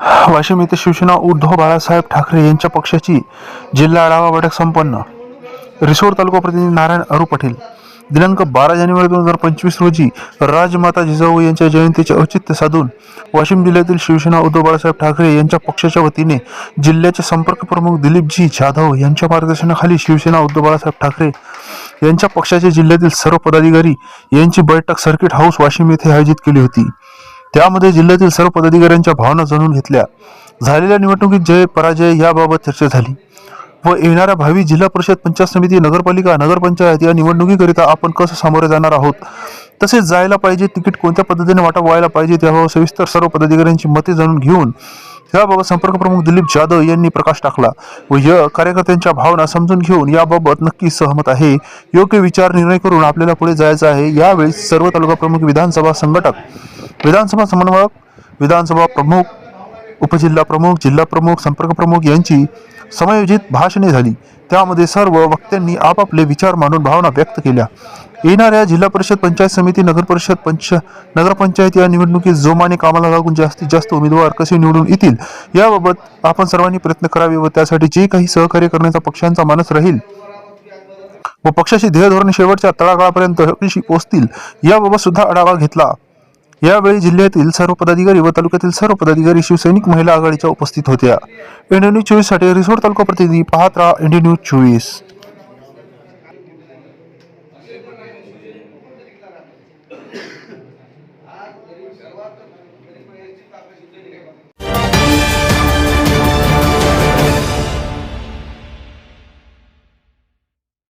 वाशिम येथे शिवसेना उद्धव बाळासाहेब ठाकरे यांच्या पक्षाची जिल्हा आढावा बैठक संपन्न. रिसोड तालुका प्रतिनिधी नारायण अरू पाटील. दिनांक बारा जानेवारी दोन हजार पंचवीस रोजी राजमाता जिजाऊ यांच्या जयंतीचे औचित्य साधून वाशिम जिल्ह्यातील शिवसेना उद्धव बाळासाहेब ठाकरे यांच्या पक्षाच्या वतीने जिल्ह्याचे संपर्क प्रमुख दिलीपजी जाधव यांच्या मार्गदर्शनाखाली शिवसेना उद्धव बाळासाहेब ठाकरे यांच्या पक्षाचे जिल्ह्यातील सर्व पदाधिकारी यांची बैठक सर्किट हाऊस वाशिम येथे आयोजित केली होती. त्यामध्ये जिल्ह्यातील सर्व पदाधिकाऱ्यांच्या भावना जाणून घेतल्या. झालेल्या निवडणुकीत जय पराजय याबाबत चर्चा झाली. व येणाऱ्या भावी जिल्हा परिषद पंचायत समिती नगरपालिका नगरपंचायत या निवडणुकीकरिता आपण कसं सामोरे जाणार आहोत? तसेच जायला पाहिजे तिकीट कोणत्या पद्धतीने वाटप व्हायला पाहिजे त्याबाबत सविस्तर सर्व पदाधिकाऱ्यांची मते जाणून घेऊन याबाबत संपर्क प्रमुख दिलीप जाधव यांनी प्रकाश टाकला व य कार्यकर्त्यांच्या भावना समजून घेऊन याबाबत नक्की सहमत आहे. योग्य विचार निर्णय करून आपल्याला पुढे जायचं आहे. यावेळी सर्व तालुका प्रमुख विधानसभा संघटक विधानसभा समन्वयक विधानसभा प्रमुख उपजिल्हा प्रमुख जिल्हा प्रमुख संपर्क प्रमुख यांची समायोजित भाषणे झाली. त्यामध्ये सर्व वक्त्यांनी आपापले विचार मांडून भावना व्यक्त केल्या. येणाऱ्या जिल्हा परिषद पंचायत समिती नगर परिषद पंच नगरपंचायत या निवडणुकीत जोमाने कामाला लागून जास्तीत जास्त उमेदवार कसे निवडून येतील याबाबत आपण सर्वांनी प्रयत्न करावे व त्यासाठी जे काही सहकार्य करण्याचा पक्षांचा मानस राहील व पक्षाचे ध्येय धोरण शेवटच्या तळागाळापर्यंत कशी पोहोचतील याबाबत सुद्धा आढावा घेतला. यावेळी जिल्ह्यातील सर्व पदाधिकारी व तालुक्यातील सर्व पदाधिकारी शिवसैनिक महिला आघाडीच्या उपस्थित होत्या. इंडिया न्यूज चोवीससाठी रिसोड तालुका प्रतिनिधी पाहत राहा इंडिया न्यूज चोवीस.